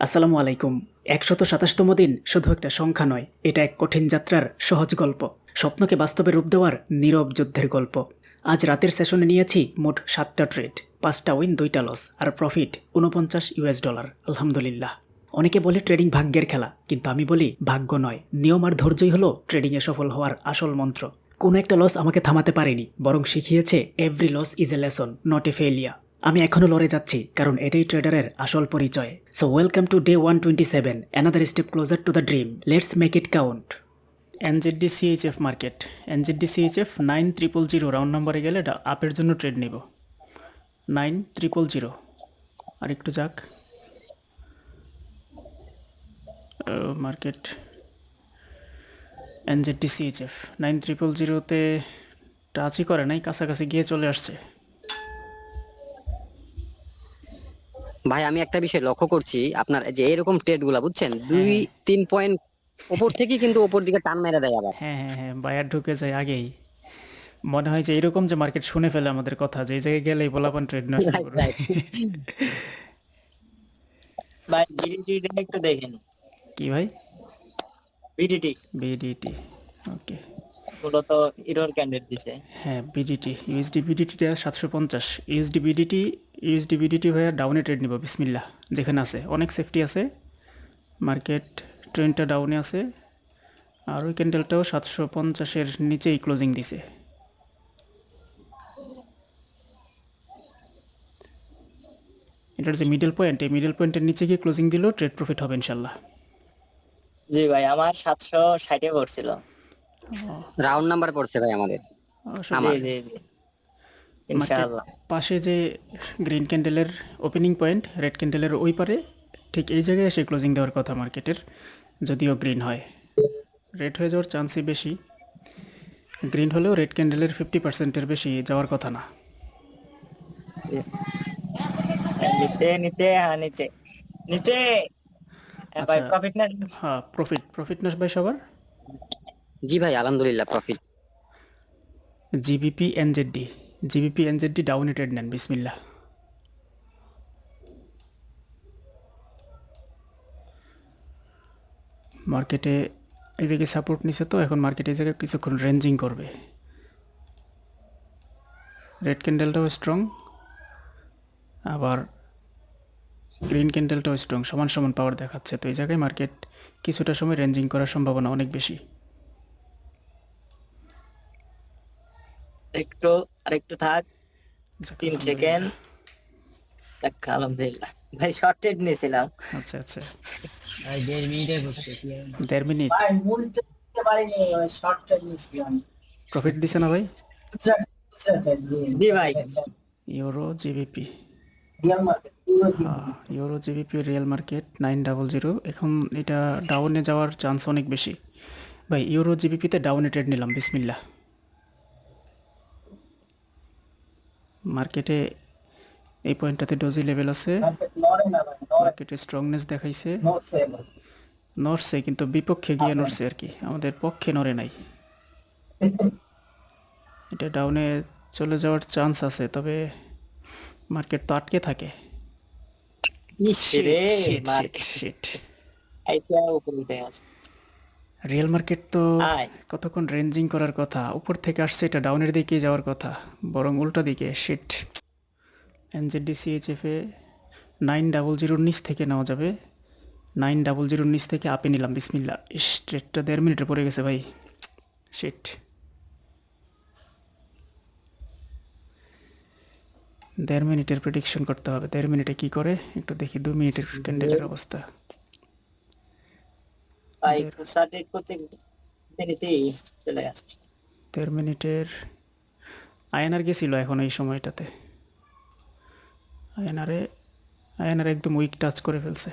আসসালামু আলাইকুম। একশত সাতাশতম দিন শুধু একটা সংখ্যা নয়, এটা এক কঠিন যাত্রার সহজ গল্প। স্বপ্নকে বাস্তবে রূপ দেওয়ার নীরব যুদ্ধের গল্প। আজ রাতের সেশনে নিয়েছি মোট সাতটা ট্রেড, পাঁচটা উইন, দুইটা লস, আর প্রফিট উনপঞ্চাশ ইউএস ডলার। আলহামদুলিল্লাহ। অনেকে বলে ট্রেডিং ভাগ্যের খেলা, কিন্তু আমি বলি ভাগ্য নয়। নিয়ম আর ধৈর্যই হলো ট্রেডিংয়ে সফল হওয়ার আসল মন্ত্র। কোনো একটা লস আমাকে থামাতে পারেনি, বরং শিখিয়েছে every loss is a lesson not a failure আমি এখনও লড়ে যাচ্ছি, কারণ এটাই ট্রেডারের আসল পরিচয়। So welcome to day one twenty seven another step closer to the dream let's make it count NZD CHF market NZD CHF nine triple zero round নম্বরে গেলে আপের জন্য ট্রেড নিব। নাইন ট্রিপল জিরো আর একটু যাক market NZD CHF nine triple জিরোতে টাচই করে নাই, কাছাকাছি গিয়ে চলে আসছে। ভাই আমি একটা বিষয় লক্ষ্য করছি। আপনার যে এরকম ট্রেডগুলা বুঝছেন? দুই তিন পয়েন্ট ওপর থেকে কিন্তু ওপর দিকে টান মেরে দেয় আবার। হ্যাঁ হ্যাঁ হ্যাঁ বায়ার ঢুকে যায় আগেই। মনে হয় যে এরকম যে মার্কেট শুনে ফেলে আমাদের কথা যে এই জায়গায় গেলেই বলাপান ট্রেড না শুরু Right, করবে। ভাই বিডিটি একটু দেখেন। কি ভাই? বিডিটি বিডিটি ওকে ওগুলো তো ইরোর ক্যান্ডেল দিছে। হ্যাঁ বিডিটি ইউএসডি বিডিটিটা সাতশো পঞ্চাশ। ইউএসডি বিডিটি ইউএসডি বিডিটি ভাইয়া ডাউনে ট্রেড নিব বিসমিল্লা যেখানে আছে। অনেক সেফটি আছে মার্কেট ট্রেনটা ডাউনে আছে আর ওই ক্যান্ডেলটাও সাতশো পঞ্চাশের নিচেই ক্লোজিং দিছে। এটার যে মিডল পয়েন্ট এই মিডল পয়েন্টের নিচে গিয়ে ক্লোজিং দিলেও ট্রেড প্রফিট হবে ইনশাল্লাহ। জি ভাই আমার সাতশো ষাটে পড়ছিল। রাউন্ড নাম্বার পড়ছে ভাই আমাদের। পাশে যে গ্রিন ক্যান্ডেলের ওপেনিং পয়েন্ট রেড ক্যান্ডেলের ওই পারে ঠিক এই জায়গায় এসে ক্লোজিং দেওয়ার কথা মার্কেটের যদিও গ্রিন হয়। রেড হয়ে যাওয়ার চান্সই বেশি। গ্রিন হলেও রেড ক্যান্ডেলের ফিফটি পার্সেন্টের বেশি যাওয়ার কথা না। নিচে নিচে হ্যাঁ নিচে। নিচে! হ্যাঁ। প্রফিট না হ্যাঁ প্রফিট প্রফিট ভাই সবার? জি ভাই, আলহামদুলিল্লাহ profit GBP NZD GBP NZD down trade নেন বিসমিল্লা মার্কেটে এই জায়গায় সাপোর্ট নিছে তো, এখন মার্কেটে এই জায়গায় কিছুক্ষণ রেঞ্জিং করবে। রেড ক্যান্ডেলটাও স্ট্রং আবার গ্রিন ক্যান্ডেলটাও স্ট্রং সমান সমান পাওয়ার দেখাচ্ছে। তো এই জায়গায় মার্কেট কিছুটা সময় রেঞ্জিং করার সম্ভাবনা অনেক বেশি। একটু আর একটু থাক। তিন সেকেন্ড আলহামদুলিল্লাহ। ভাই শর্ট ট্রেড নিয়েছিলাম। আচ্ছা আচ্ছা। ভাই দেড় মিনিটে করছে দেড় মিনিট ভাই মূল টেকতে পারিনি ওই শর্ট প্রফিট দিছে না ভাই? জি ভাই। Euro GBP euro GBP real market nine double zero এখন এটা ডাউনে যাওয়ার চান্স অনেক বেশি। ভাই ইউরো জিবিপিতে ডাউনে ট্রেড নিলাম বিসমিল্লা মার্কেটে এই পয়েন্টটাতে ডোজি লেভেল আছে। মার্কেট স্ট্রংনেস দেখাইছে। নড়ছে কিন্তু বিপক্ষে গিয়ে নড়ছে আর কি। আমাদের পক্ষে নড়ে নাই। এটা ডাউনে চলে যাওয়ার চান্স আছে তবে মার্কেট তো আটকে থাকে। মার্কেট রিয়েল মার্কেট তো। কতক্ষণ রেঞ্জিং করার কথা? উপর থেকে আসছে এটা ডাউনের দিকে যাওয়ার কথা। বরং উল্টো দিকে শিট এনজেডি সিএইচএফে নাইন ডাবল জিরোর নিচ থেকে নেওয়া যাবে। নাইন ডাবল জিরোর নিচ থেকে আপে নিলাম বিসমিল্লা ইস ট্রেডটা দেড় মিনিটে পড়ে গেছে ভাই। শিট দেড় মিনিটের প্রেডিকশন করতে হবে। দেড় মিনিটে কি করে? একটু দেখি দু মিনিটের ক্যান্ডেলের অবস্থা। ভাই শর্ট করতে মিনিটেই চলে আসছে দেড় মিনিটের আয়নার গেছিল এখন এই সময়টাতে। আয়নারে আয়নার একদম উইক টাচ করে ফেলছে।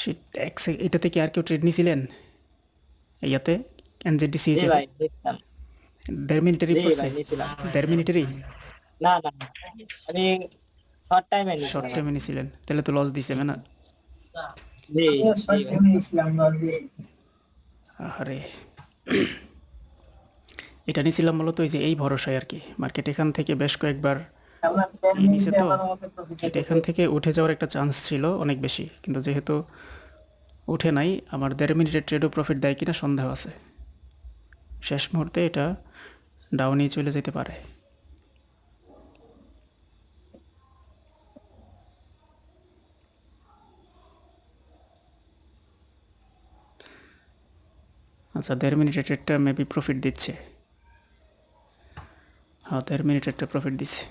শিট এক এটাতে কি আর কেউ ট্রেড নিছিলেন? ইয়াতে এনজেডি জি সিএইচ ভাই দেখলাম দেড় মিনিটেরই পড়ছে দেড় মিনিটেরই? না না আমি শর্ট টাইমে শর্ট টাইমে নিছিলেন। তাহলে তো লস দিছে না। আরে এটা নিয়েছিলাম মূলত এই যে এই ভরসায় আর কি মার্কেট এখান থেকে বেশ কয়েকবার নিচে তো এটা এখান থেকে উঠে যাওয়ার একটা চান্স ছিল অনেক বেশি কিন্তু যেহেতু উঠে নাই আমার দেড় মিনিটের ট্রেডও প্রফিট দেয় কিনা সন্দেহ আছে শেষ মুহূর্তে এটা ডাউনেই চলে যেতে পারে আচ্ছা দেড় মিনিটের ট্রেডটা মেবি প্রফিট দিচ্ছে। হ্যাঁ দেড় মিনিটের মিনিটেরটা প্রফিট দিচ্ছে।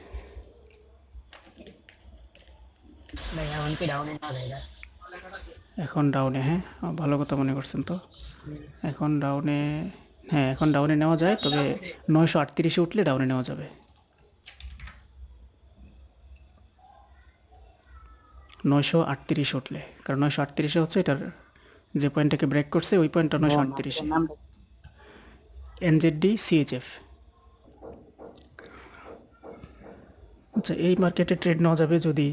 এখন ডাউনে হ্যাঁ? ভালো কথা মনে করছেন তো। এখন ডাউনে হ্যাঁ এখন ডাউনে নেওয়া যায় তবে নয়শো আটত্রিশে উঠলে ডাউনে নেওয়া যাবে। নয়শো আটত্রিশ উঠলে কারণ নয়শো আটত্রিশে হচ্ছে এটার যে পয়েন্টটাকে ব্রেক করছে ওই পয়েন্টটা নয়শো আটত্রিশে। এনজেডডি সিএইচএফ আচ্ছা এই মার্কেটে ট্রেড নেওয়া যাবে যদি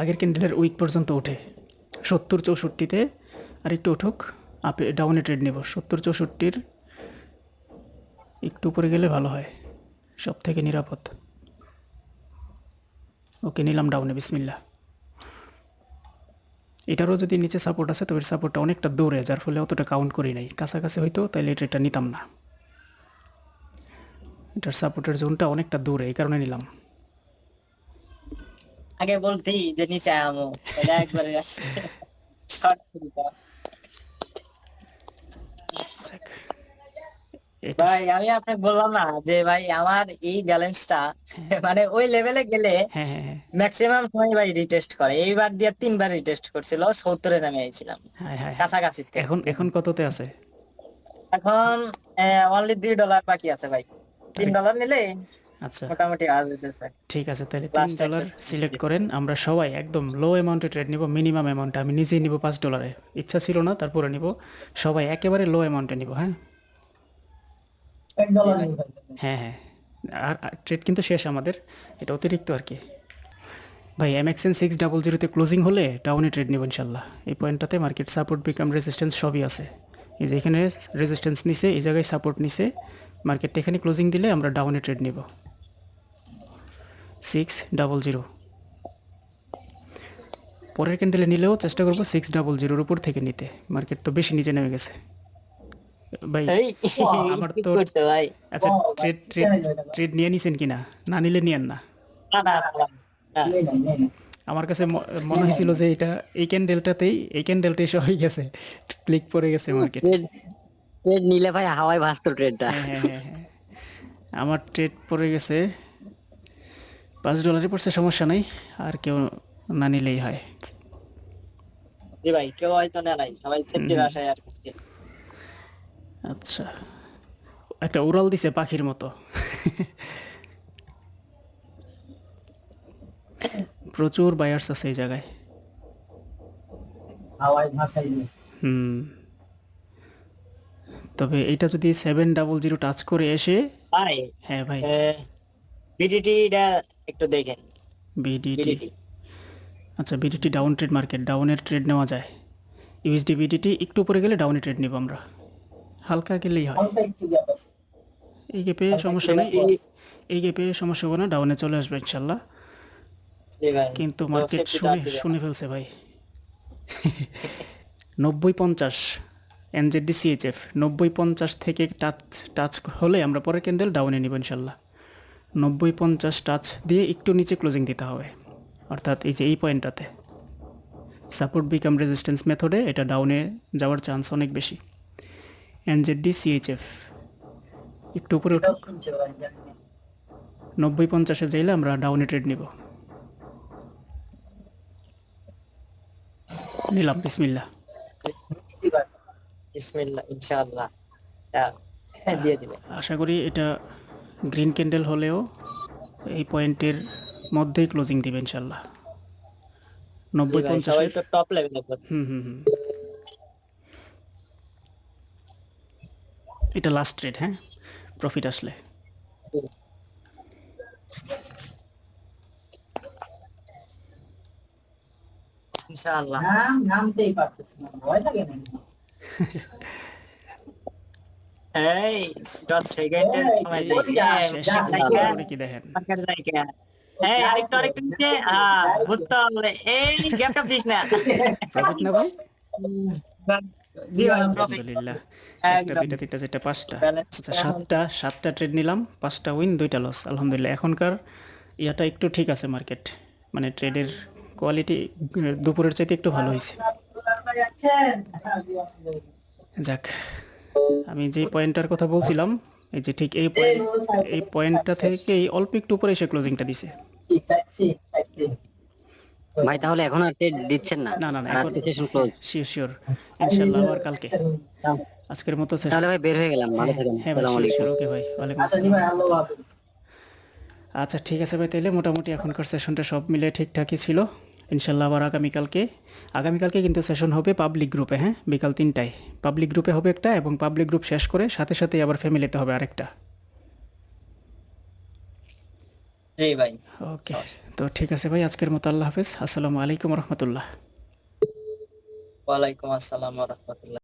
আগের ক্যান্ডেলের উইক পর্যন্ত ওঠে। সত্তর চৌষট্টিতে আর একটু উঠুক আপে ডাউনে ট্রেড নেব। সত্তর চৌষট্টির একটু উপরে গেলে ভালো হয় সব থেকে নিরাপদ। ওকে নিলাম ডাউনে বিসমিল্লা এটারও যদি নিচে সাপোর্ট আছে তবে সাপোর্টটা অনেকটা দৌড়ে যার ফলে অতটা কাউন্ট করি নাই। কাছাকাছি হয়তো তাহলে এটা এটা নিতাম না। এটার সাপোর্টের জোনটা অনেকটা দূরে এই কারণে নিলাম। আগে বলতি যে নিচে আমো এটা একবারে শর্ট ভাই আমি আপনাকে বললাম না যে ভাই আমার এই ব্যালেন্সটা মানে ওই লেভেলে গেলে হ্যাঁ হ্যাঁ হ্যাঁ। ম্যাক্সিমাম সময় ভাই রিটেস্ট করে। এইবার দিয়ে তিনবার রিটেস্ট করছিল সত্তরে নামে আইছিলাম। হ্যাঁ হ্যাঁ কাছাকাছি এখন এখন কততে আছে? এখন অনলি দুই ডলার বাকি আছে ভাই। তিন ডলার নিলে আচ্ছা। মোটামুটি ঠিক আছে তাহলে তিন ডলার সিলেক্ট করেন। আমরা সবাই একদম লো অ্যামাউন্টে ট্রেড নিব মিনিমাম অ্যামাউন্ট আমি নিজেই নিব পাঁচ ডলারে ইচ্ছা ছিল না তারপরে নিব। সবাই একেবারে লো অ্যামাউন্টে নিব হ্যাঁ এক ডলার নিয়ে ফেলতে হ্যাঁ হ্যাঁ। আর ট্রেড কিন্তু শেষ আমাদের। এটা অতিরিক্ত আর কি। ভাই এমএক্সএন সিক্স ডাবল জিরোতে ক্লোজিং হলে ডাউনে ট্রেড নেব ইনশাল্লাহ। এই পয়েন্টটাতে মার্কেট সাপোর্ট বিকাম রেজিস্ট্যান্স সবই আছে। এই যে এখানে রেজিস্ট্যান্স নিছে এই জায়গায় সাপোর্ট নিছে মার্কেটটা এখানে ক্লোজিং দিলে আমরা ডাউনে ট্রেড নেব। সিক্স ডাবল জিরো পরের ক্যান্ডেলে নিলেও চেষ্টা করব সিক্স ডাবল জিরোর উপর থেকে নিতে। মার্কেট তো বেশি নিচে নেমে গেছে। ভাই আমার তো ভাই? আচ্ছা ট্রেড ট্রেড ট্রেড নিয়ে নিছেন কিনা? না নিলে নিয়েন না। আমার কাছে মনে হয়েছিল যে এটা এই ক্যান্ডেলটাতেই এই ক্যান্ডেলটাই সহ হয়ে গেছে। ক্লিক পড়ে গেছে মার্কেট ট্রেড নিলে ভাই হাওয়ায় ভাসতো ট্রেডটা হ্যাঁ হ্যাঁ হ্যাঁ হ্যাঁ। আমার ট্রেড পড়ে গেছে। পাঁচ ডলারই পড়ছে সমস্যা নাই। আর কেউ না নিলেই হয়। জি ভাই কেউ হয়তো না নাই। সবাই সেফটির আশায় আর কি। আচ্ছা। একটা উড়াল দিছে পাখির মতো। প্রচুর বায়ার্স আছে এই জায়গায়। হুম। তবে এটা যদি সেভেন ডাবল জিরো টাচ করে এসে ভাই হ্যাঁ ভাই। বিডিটি টা একটু দেখেন। বিডিটি বিডিটি আচ্ছা বিডিটি ডাউন ট্রেড মার্কেট ডাউনের ট্রেড নেওয়া যায়। ইউএসডি বিডিটি একটু উপরে গেলে ডাউনে ট্রেড নিব আমরা। হালকা গেলেই হয়। এই গেপে সমস্যা নেই। এই- এই গেপে সমস্যা হবে না ডাউনে চলে আসবে ইনশাল্লাহ। কিন্তু মার্কেট শুনে শুনে ফেলছে ভাই। নব্বই পঞ্চাশ এনজেডি সিএইচএফ নব্বই পঞ্চাশ থেকে টাচ টাচ হলে আমরা পরের ক্যান্ডেল ডাউনে নিব ইনশাল্লাহ। নব্বই পঞ্চাশ টাচ দিয়ে একটু নিচে ক্লোজিং দিতে হবে। অর্থাৎ এই যে এই পয়েন্টটাতে সাপোর্ট বিকাম রেজিস্ট্যান্স মেথডে এটা ডাউনে যাওয়ার চান্স অনেক বেশি। এনজেডি সিএইচএফ একটু উপরে উঠুক। নব্বই পঞ্চাশে যাইলে আমরা ডাউনে ট্রেড নিব। নিলাম বিসমিল্লা দিবেন আশা করি এটা গ্রিন ক্যান্ডেল হলেও এই পয়েন্টের মধ্যেই ক্লোজিং দিবে ইনশাল্লাহ নব্বই লেভেলে হুম হুম হুম। এটা লাস্ট ট্রেড হ্যাঁ? প্রফিট আসলে। ইনশাআল্লাহ। নাম নামতেই পারতেছি না। ভয় লাগে না এই সেকেন্ডের সময় কি দেখেন? আরেকটু আরেকটু নিচে? হ্যাঁ বুঝতে হবে এই গ্যাপটা দিস না। প্রফিট ভাই? আলহামদুলিল্লাহ একটা দুইটা তিনটা চারটা পাঁচটা। আচ্ছা সাতটা সাতটা ট্রেড নিলাম পাঁচটা উইন দুইটা লস আলহামদুলিল্লাহ। এখনকার ইয়াটা একটু ঠিক আছে মার্কেট মানে ট্রেডের কোয়ালিটি দুপুরের চাইতে একটু ভালো হয়েছে। যাক আমি যে পয়েন্টটার কথা বলছিলাম এই যে ঠিক এই পয়েন্ট এই পয়েন্টটা থেকে এই অল্প একটু উপরে এসে ক্লোজিংটা দিছে। ভাই তাহলে এখন আর ট্রেড দিচ্ছেন না? না, না, এখন- সেশন ক্লোজ শিওর শিওর ইনশাল্লাহ আবার কালকে। আজকের মতো session- তাহলে ভাই বের হয়ে গেলাম ভালো থাকেন। হ্যাঁ আসসালামু আলাইকুম। ওকে ভাই ওয়ালাইকুম আচ্ছা আসসালাম। ভাই আল্লাহ হাফেজ। আচ্ছা ঠিক আছে ভাই তাহলে মোটামুটি এখনকার সেশনটা সব মিলে ঠিকঠাকই ছিল। ইনশাল্লাহ আবার আগামীকালকে আগামীকালকে কিন্তু সেশন হবে পাবলিক গ্রুপে হ্যাঁ? বিকাল তিনটায়। পাবলিক গ্রুপে হবে একটা এবং পাবলিক গ্রুপ শেষ করে সাথে সাথে আবার ফ্যামিলিতে হবে আরেকটা। জি ভাই। ওকে তো ঠিক আছে ভাই আজকের মতো আল্লাহ হাফেজ। আসসালামু আলাইকুম রহমতুল্লাহ। ওয়ালাইকুম আসসালাম রাহমাতুল্লাহ।